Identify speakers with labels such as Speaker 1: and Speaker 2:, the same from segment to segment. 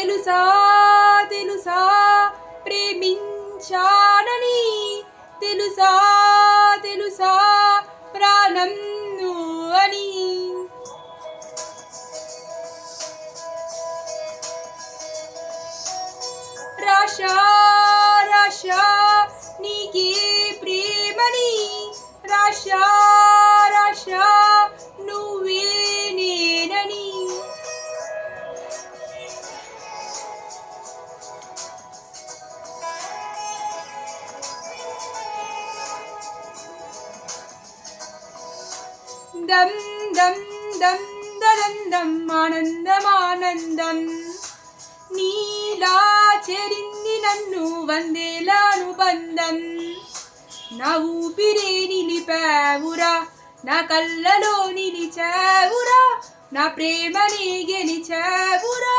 Speaker 1: తెలుసా తెలుసా ప్రేమించానని. తెలుసా తెలుసా ప్రాణం అని. రాశా రాశా నీకే ప్రేమని. రాశా రాశా దం దం దం దదం దం ఆనందం ఆనందం నీలా చేరింది నన్ను వందేల అనుబంధం నా ఊపిరే నిలిపావురా నా కళ్ళలో నిలిచావురా నా ప్రేమని గెలిచావురా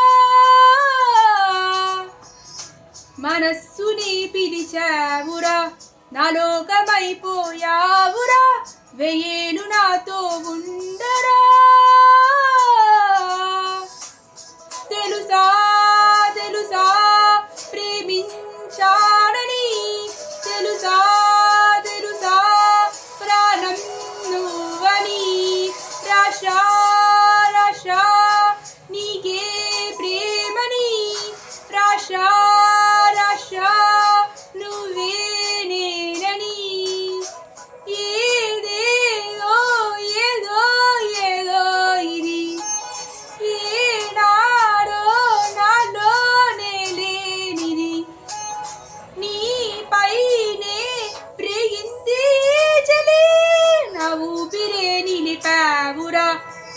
Speaker 1: మనస్సుని పిలిచావురా నా లోకమైపోయావురా వెయ్యే తెలుసా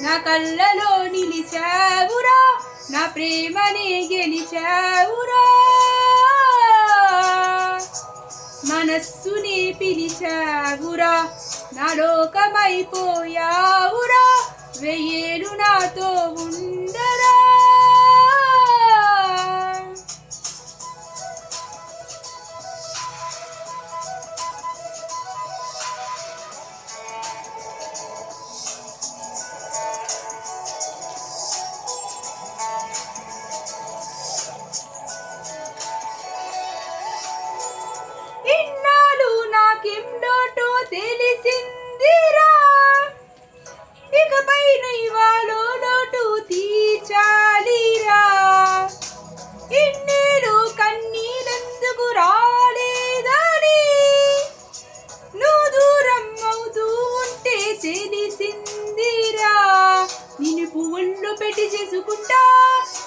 Speaker 1: నా కళ్ళలో నిలిచావురా నా ప్రేమనే గెలిచావురా. మనస్సుని పిలిచావురా నా లోకమైపోయావురా. వెయ్యేలు నాతో ఉండరా. తెలిసిందిరా. ఇకపై ఇవాళో లోటు తీర్చాలిరా. ఇన్నేళ్ళు కన్నీరెందుకు రాలేదని. నువ్వు దూరం అవుతూ ఉంటే తెలిసిందిరా. నిన్ను పువ్వుల్లో పెట్టి చేసుకుంటా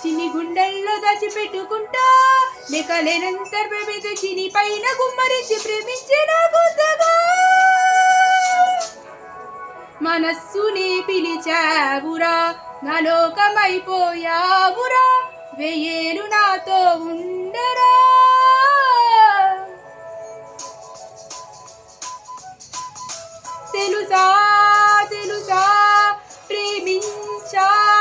Speaker 1: చిన్ని గుండెల్లో దాచి పెట్టుకుంటా లెక్కలేనంత ప్రేమిత చిని పైన గుమ్మరించి ప్రేమించే వచ్చావురా నా వెయ్యేలు నాతో ఉండరా. తెలుసా తెలుసా ప్రేమించా.